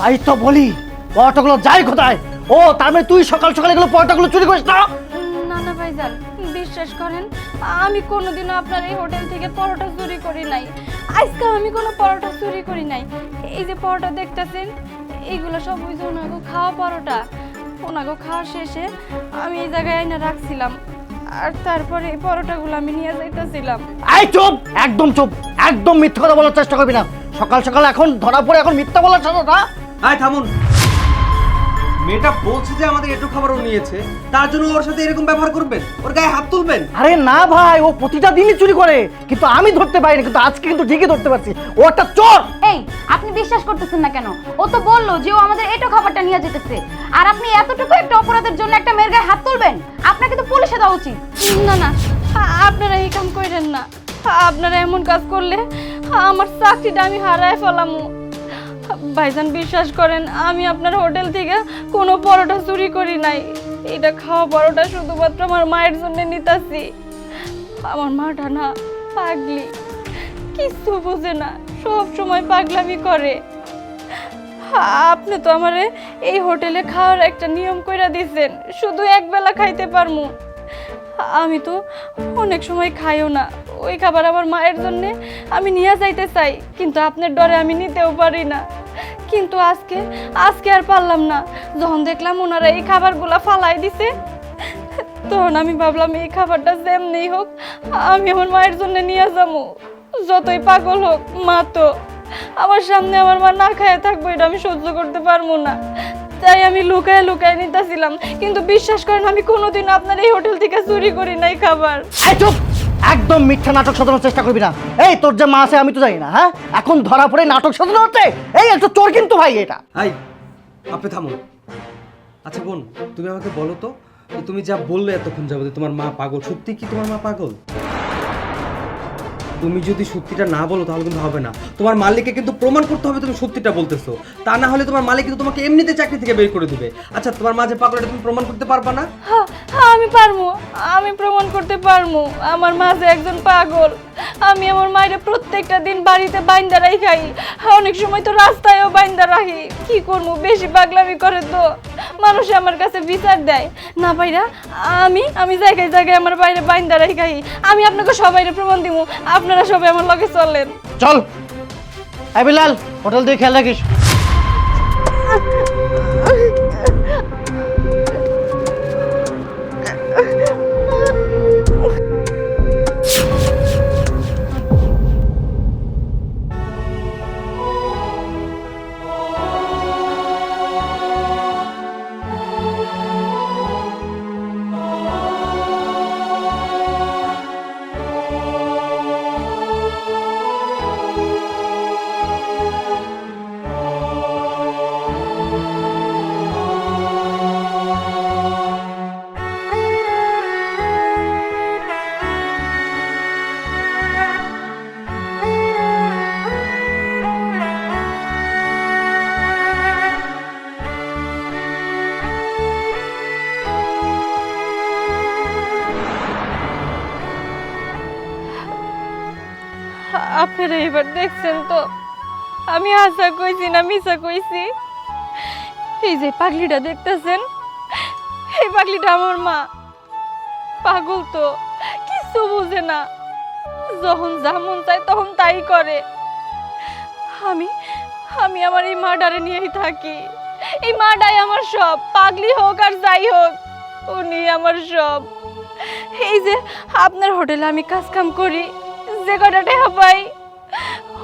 তাই তো বলি পরোটাগুলো যাই কোথায়? ও তার মানে তুই সকাল সকাল এগুলো পরোটাগুলো চুরি করিস না? না না ভাইজান বিশ্বাস করেন আমি কোনোদিনও আপনার এই হোটেল থেকে পরোটা চুরি করি নাই। আজকে আমি কোনো পরোটা চুরি করি নাই। এই যে পরোটা দেখতেছেন এইগুলো সব ওই যে খাওয়া পরোটা। ওনাগো খাওয়া শেষে আমি এই জায়গায় এনে রাখছিলাম। আর তারপরে এই পরোটাগুলো আমি নিয়ে যাইতেছিলাম। এই চুপ একদম চুপ একদম মিথ্যা কথা বলার চেষ্টা করবি না। সকাল সকাল এখন ধরা পড়ে এখন মিথ্যা বলার চেষ্টা না। আয় থামুন। মেয়েটা বলছে যে আমাদের একটু খাবারও নিয়েছে তার জন্য ওর সাথে এরকম ব্যবহার করবেন? ওর গায়ে হাত তুলবেন? আরে না ভাই ও প্রতিটা দিনই চুরি করে কিন্তু আমি ধরতে পারিনি কিন্তু আজকে কিন্তু ঠিকই ধরতে পারছি। ও একটা চোর! এই আপনি বিশ্বাস করতেছেন না কেন? ও তো বলল যে ও আমাদের এটো খাবারটা নিয়ে যেতেছে। আর আপনি এতটুকু একটা অপরাধের জন্য একটা মেয়ের গায়ে হাত তুলবেন? আপনাকে তো পুলিশে দেওয়া উচিত। না না আপনারা এই কাম করেন না। আপনারা এমন কাজ করলে আমার চাকরিটা আমি হারায় ফেলামু। ভাইজান বিশ্বাস করেন, আমি আপনার হোটেল থেকে কোনো পরোটা চুরি করি নাই। এটা খাওয়া পরোটা শুধুমাত্র আমার মায়ের জন্য নিতাছি। আমার মাটা না পাগলি কিছু বোঝে না, সব সময় পাগলামি করে। আপনি তো আমারে এই হোটেলে খাওয়ার একটা নিয়ম কইরা দিয়েছেন শুধু এক বেলা খাইতে পারমু। আমি তো অনেক সময় খাইও না, ওই খাবার আমার মায়ের জন্যে আমি নিয়ে যাইতে চাই, কিন্তু আপনার ডরে আমি নিতেও পারি না। কিন্তু আজকে আজকে আর পারলাম না। যখন দেখলাম ওনারা এই খাবারগুলা ফালাই দিছে, তখন আমি ভাবলাম এই খাবারটা যেমনি হোক, আমি আমার মায়ের জন্য নিয়ে যাব। যতই পাগল হোক, মা তো আমার সামনে আমার মা না খায় থাকব, এটা আমি সহ্য করতে পারব না। তাই আমি লুকায় লুকায় নিতেছিলাম। কিন্তু বিশ্বাস করেন, আমি কোনোদিন আপনার এই হোটেল থেকে চুরি করি নাই খাবার। একদম মিথ্যা নাটক সাজানোর চেষ্টা করবি না। এই তোর যে মা আছে আমি তো জানি না হ্যাঁ? এখন ধরা পড়ে নাটক সাজানো হচ্ছে। এই একটা চোর কিন্তু ভাই এটা। আই আপনি থামুন। আচ্ছা বোন তুমি আমাকে বলো তো যে তুমি যা বললে এতক্ষণ যাব তোমার মা পাগল সত্যি কি তোমার মা পাগল? তুমি যদি সত্যিটা না বলো তাহলে কিন্তু হবে না। তোমার মালিককে কিন্তু প্রমাণ করতে হবে তুমি সত্যিটা বলতেছো। তা না হলে তোমার মালিক কিন্তু তোমাকে এমনিতে চাকরি থেকে বের করে দিবে। আচ্ছা তোমার মা যে পাগল এটা তুমি প্রমাণ করতে পারবা না? হ্যাঁ, আমি পারব, আমি প্রমাণ করতে পারব। আমার মা যে একজন পাগল। আমি আমার মায়ের প্রত্যেকটা দিন বাড়িতে বাইন্দা রাই খাই অনেক সময় তো রাস্তায়ও বাইন্দা রাখি। কি করব? বেশি পাগলামি করে তো। মানুষ আমার কাছে বিচার দেয়। না ভাইরা, আমি আমি জায়গায় জায়গায় আমার বাইরে বাইন্দা রাই খাই আমি আপনাকে সবাইরে প্রমাণ দিব আপনারা সবাই আমার লগে চলেন। চল। এই বিলাল, হোটেল দিয়ে খেয়াল রাখিস। আপনারা এবার দেখছেন তো। আমি আশা কইছি না মিশা কইছি। এই যে পাগলিটা দেখতেছেন? এই পাগলিটা আমার মা। পাগল তো কিছু বুঝে না। যখন যা মন চায় তখন তাই করে। আমি আমি আমার এই মাডারে নিয়েই থাকি। এই মাডাই আমার সব, পাগলি হোক আর যাই হোক, উনি আমার সব। এই যে আপনার হোটেলে আমি কাজ কাম করি, যে কটা টাকা পাই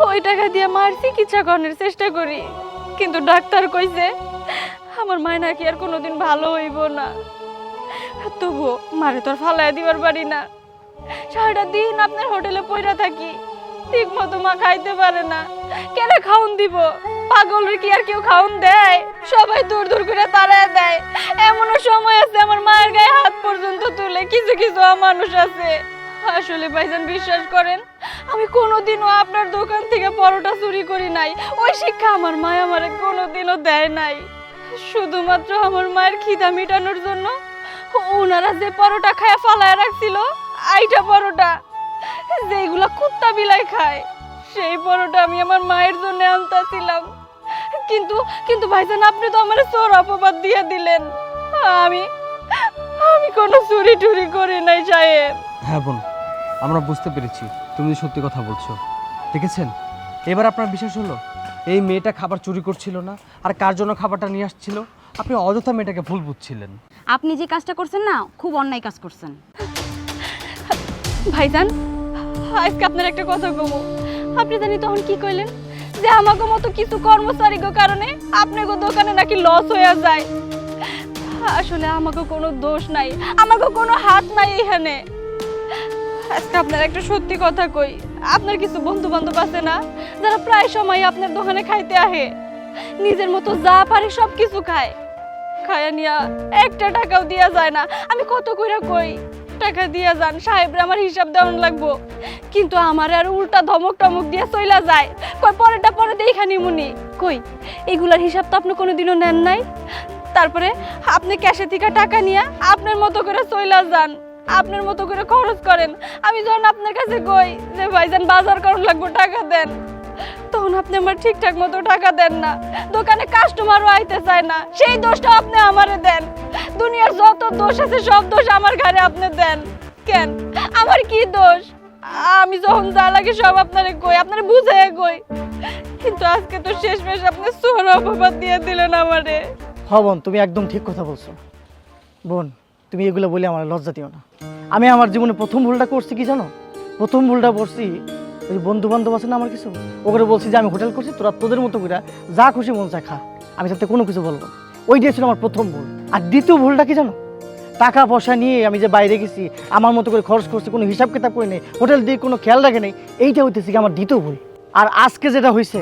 ওই টাকা দিয়ে মার চিকিৎসা করানোর চেষ্টা করি। কিন্তু ডাক্তার কইছে, আমার মায় নাকি আর কোনোদিন ভালো হইব না। তবুও মারে তোর ফালাই দিবার পারি না। সারাটা দিন আপনার হোটেলে পয়রা থাকি ঠিক মতো মা খাইতে পারে না। কেন খাউন দিব? পাগলের কি আর কেউ খাউন দেয়? সবাই দূর দূর করে তাড়ায় দেয়। এমনও সময় আছে আমার মায়ের গায়ে হাত পর্যন্ত তুলে, কিছু কিছু মানুষ আছে। আসলে ভাইজান বিশ্বাস করেন আমি কোনোদিনও আপনার দোকান থেকে পরোটা চুরি করি নাই। ওই শিক্ষা আমার মা আমারে কোনোদিনও দেয় নাই। শুধুমাত্র আমার মায়ের খিদা মেটানোর জন্য ওনারা যে পরোটা খায় ফালায় রাখছিল, আইটা পরোটা যেগুলা কুত্তা বিলাই খায়, সেই পরোটা আমি আমার মায়ের জন্য আনতাছিলাম। কিন্তু কিন্তু ভাইজান, আপনি তো আমার চোর অপবাদ দিয়ে দিলেন। আমি আমি কোনো চুরি টুরি করি নাই, সাহেব। হ্যাঁ বোন, আমরা বুঝতে পেরেছি। তুমি সত্যি কথা বলছো দেখেছেন? এবার আপনার বিশ্বাস হলো এই মেয়েটা খাবার চুরি করছিল না আর কার জন্য খাবারটা নিয়ে আসছিল? আপনি অযথা মেয়েটাকে ভুল বুঝছিলেন। আপনি যে কাজটা করছেন না খুব অন্যায় কাজ করছেন। ভাইজান আজকে আপনার একটা কথা কমু। আপনি জানি তখন কি কইলেন? যে আমাকে মতো কিছু কর্মচারী গো কারণে আপনাকে দোকানে নাকি লস হয়ে যায়। আসলে আমাকে কোনো দোষ নাই আমাকে কোনো হাত নাই এখানে আজকে আপনার একটা সত্যি কথা কই। আপনার কিছু বন্ধু বান্ধব আছে না, যারা প্রায় সময় আপনার দোকানে খাইতে আহে। নিজের মতো যা পারে সব কিছু খায়। খায়া নিয়া একটা টাকাও দিয়া যায় না। আমি কত কইরা কই, টাকা দিয়া যান, সাহেবরা আমার হিসাব দেওয়ান লাগবো। কিন্তু আমার আর উল্টা ধমক টমক দিয়ে চইলা যায়। কই, পরেরটা পরে দেখা নিমুনি। কই, এগুলার হিসাব তো আপনি কোনোদিনও নেন নাই। তারপরে আপনি ক্যাশে থেকে টাকা নিয়ে আপনার মতো করে চইলা যান। আপনার মতো করে খরচ করেন। আমি যখন আপনার কাছে কই যে, ভাইজান, বাজার করুন লাগবো, টাকা দেন। তখন আপনি আমার ঠিকঠাক মতো টাকা দেন না। দোকানে কাস্টমারও আইতে চায় না। সেই দোষটা আপনি আমারে দেন। দুনিয়ার যত দোষ আছে, সব দোষ আমার ঘরে আপনি দেন। কেন? আমার কি দোষ? আমি যখন যা লাগে সব আপনারে কই, আপনারে বুঝে কই। কিন্তু আজকে তো শেষ মেশ আপনি সোর অপবাদ দিয়ে দিলেন আমারে। হ বোন, তুমি একদম ঠিক কথা বলছো। বোন তুমি এগুলো বলে আমার লজ্জা দিও না। আমি আমার জীবনে প্রথম ভুলটা করছি কি জানো? প্রথম ভুলটা করছি, ওই বন্ধু বান্ধব আছে না আমার কিছু? ওগুলো বলছি যে আমি হোটেল করছি, তোরা তোদের মতো করে যা খুশি মন চায় খা। আমি তাতে কোনো কিছু বলব। ওইটাই ছিল আমার প্রথম ভুল। আর দ্বিতীয় ভুলটা কি জানো? টাকা পয়সা নিয়ে আমি যে বাইরে গেছি, আমার মতো করে খরচ করছি, কোনো হিসাব কিতাব করে নেই, হোটেল দিয়ে কোনো খেয়াল রাখে নেই, এইটা হইতেছে কি আমার দ্বিতীয় ভুল। আর আজকে যেটা হয়েছে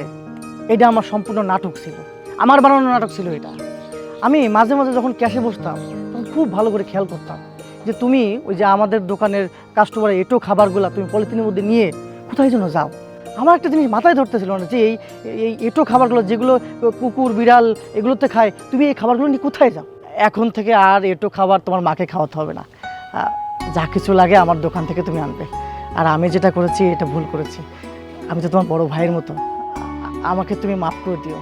এটা আমার সম্পূর্ণ নাটক ছিল। আমার বানানো নাটক ছিল এটা। আমি মাঝে মাঝে যখন ক্যাশে বসতাম খুব ভালো করে খেয়াল করতাম যে তুমি ওই যে আমাদের দোকানের কাস্টমারের এটো খাবারগুলো তুমি পলিথিনের মধ্যে নিয়ে কোথায় যেন যাও। আমার একটা জিনিস মাথায় ধরতেছিল না যে এই এই এটো খাবারগুলো যেগুলো কুকুর, বিড়াল এগুলোতে খায়, তুমি এই খাবারগুলো নিয়ে কোথায় যাও? এখন থেকে আর এটো খাবার তোমার মাকে খাওয়াতে হবে না। যা কিছু লাগে আমার দোকান থেকে তুমি আনবে। আর আমি যেটা করেছি, এটা ভুল করেছি। আমি তো তোমার বড় ভাইয়ের মতো। আমাকে তুমি মাফ করে দিও।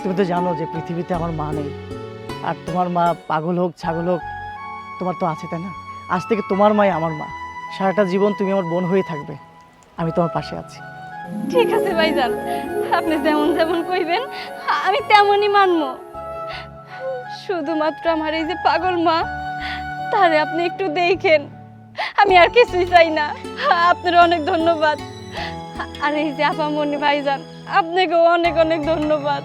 তুমি তো জানো যে পৃথিবীতে আমার মা নেই। আর তোমার মা পাগল হোক, ছাগল হোক, তোমার তো আছে তাই না? আজ থেকে তোমার মাই আমার মা। সারাটা জীবন তুমি আমার বোন হয়ে থাকবে। আমি তোমার পাশে আছি। ঠিক আছে ভাইজান, আপনি যেমন যেমন কইবেন, আমি তেমনই মানব। শুধুমাত্র আমার এই যে পাগল মা, তারে আপনি একটু দেখেন। আমি আর কিছুই চাই না। আপনার অনেক ধন্যবাদ। আর এই যে আপামনি ভাইজান, আপনাকেও অনেক অনেক ধন্যবাদ।